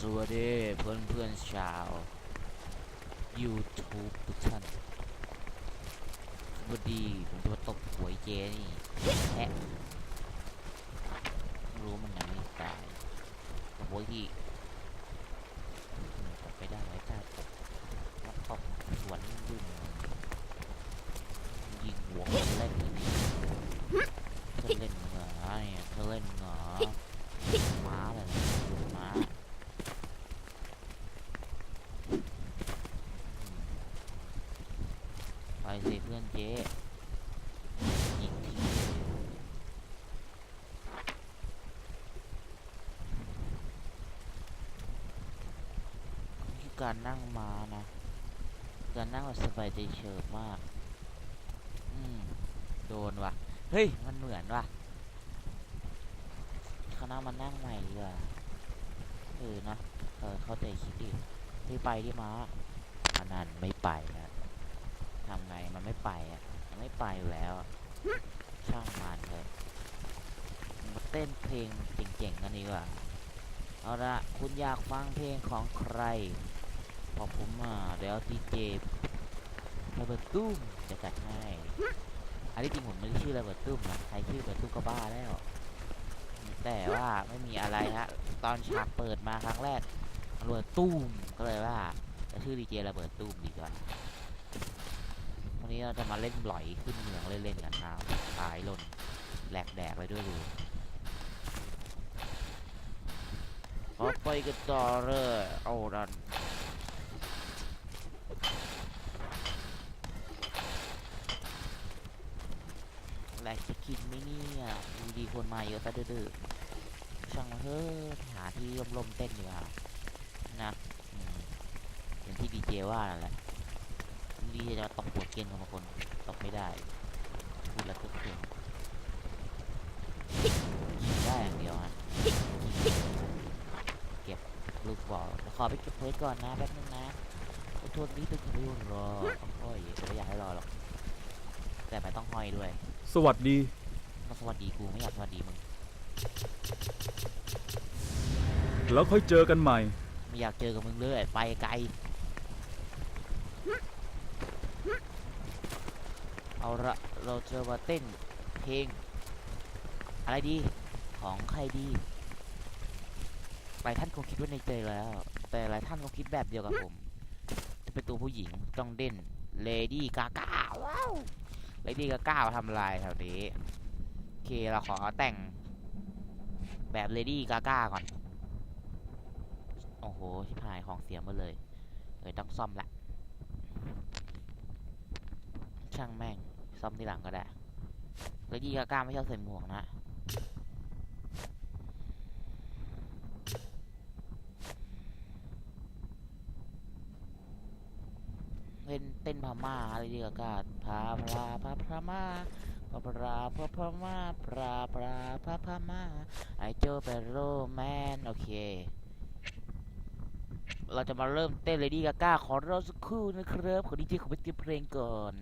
สวัสดีเพื่อนเพื่อนชาว YouTube ทุกท่านสวัสดีผมจะมาตบหวยเจนี่แฮะรู้มันยังไม่ตายตบหวยที่อืมตบไปได้ไว้จ้าแล้วตบสวนดึงยิงหัวคนเล่นอย่างนี้เธอเล่นเหงอเนี่ยเธอเล่นเหงอม้าเลยนะม้า ไปสิเพื่อนเจ๊ยิงทีนี่คือการนั่งมานะ การนั่งสบายใจเฉิบมาก อืม โดนว่ะ เฮ้ย มันเหมือนว่ะคณะมันนั่งใหม่ดีกว่าเออนะ เออ เข้าใจคิดดิที่ไปที่มาอันนั้นไม่ไปนะ ทำไงมันไม่ไปอะมันไม่ไปอยู่แล้วอะช่างมันเลยมาเต้นเพลงเจ๋งๆกันดีกว่าเอาละคุณอยากฟังเพลงของใครบอกผมมาเดี๋ยวดีเจระเบิดตุ้มจะจัดให้อันที่จริงผมไม่ได้ชื่อระเบิดตุ้มนะใครชื่อระเบิดตุ้มก็บ้าแล้วแต่ว่าไม่มีอะไรฮะ ตอนฉากเปิดมาครั้งแรกระเบิดตุ้มก็เลยว่าจะชื่อดีเจระเบิดตุ้มดีกว่าวั นี้เราจะมาเล่นหลอยขึ้นเมืองเล่นๆกันครับตายหล่นแหลกแดกเลยด้วยดูขอไปกันต่อเลยเอาดันแหลกจะกินไหมเนี่ยดูดีคนมาเยอะซะดื้อช่างเฮ้ยหาที่ร่มๆเต้นดีกว่านะอืมอย่างที่ดีเจว่านั่นแหละ ดีจะตกหัวเกรียนของบางคนตกไม่ได้พูดแล้วก็เก่งยิงได้อย่างเดียวฮะเก็บลูกบอลเดี๋ยวขอไปเก็บเพชรก่อนนะแป๊บนึงนะขอโทษนี่ต้องไม่รอต้องห้อยแต่ไม่อยากให้รอหรอกแต่ไม่ต้องห้อยด้วย สวัสดีมาสวัสดีกูไม่อยากสวัสดีมึงแล้วค่อยเจอกันใหม่ ไม่อยากเจอกับมึงเลยไปไกล เอาละเราจะมาเต้นเพลง อะไรดีของใครดีหลายท่านคงคิดว่าในใจแล้ว แต่หลายท่านคงคิดแบบเดียวกับผมจะเป็นตัวผู้หญิงต้องเด่นเลดี้กาก้าว้าวเลดี้กาก้าทำลายแถวนี้โอเคเราขอแต่งแบบเลดี้กาก้าก่อน โอ้โหชิบหายของเสียหมดเลยเลยต้องซ่อมละ ช่างแม่ง ซ่อมทีหลังก็ได้ แล้วยี่กาก้าไม่ชอบใส่หมวกนะเล่นเต้นพม่าอะไรดีกากาพาพลาพาพม่าพาพลาพาพม่าพลาพลาพาพม่าไอโจเป็นโรแมนโอเค เราจะมาเริ่มเต้นเลยดีกาก้าขอรอสักครู่นะครับ ขอดีเจขอไปเตรียมเพลงก่อน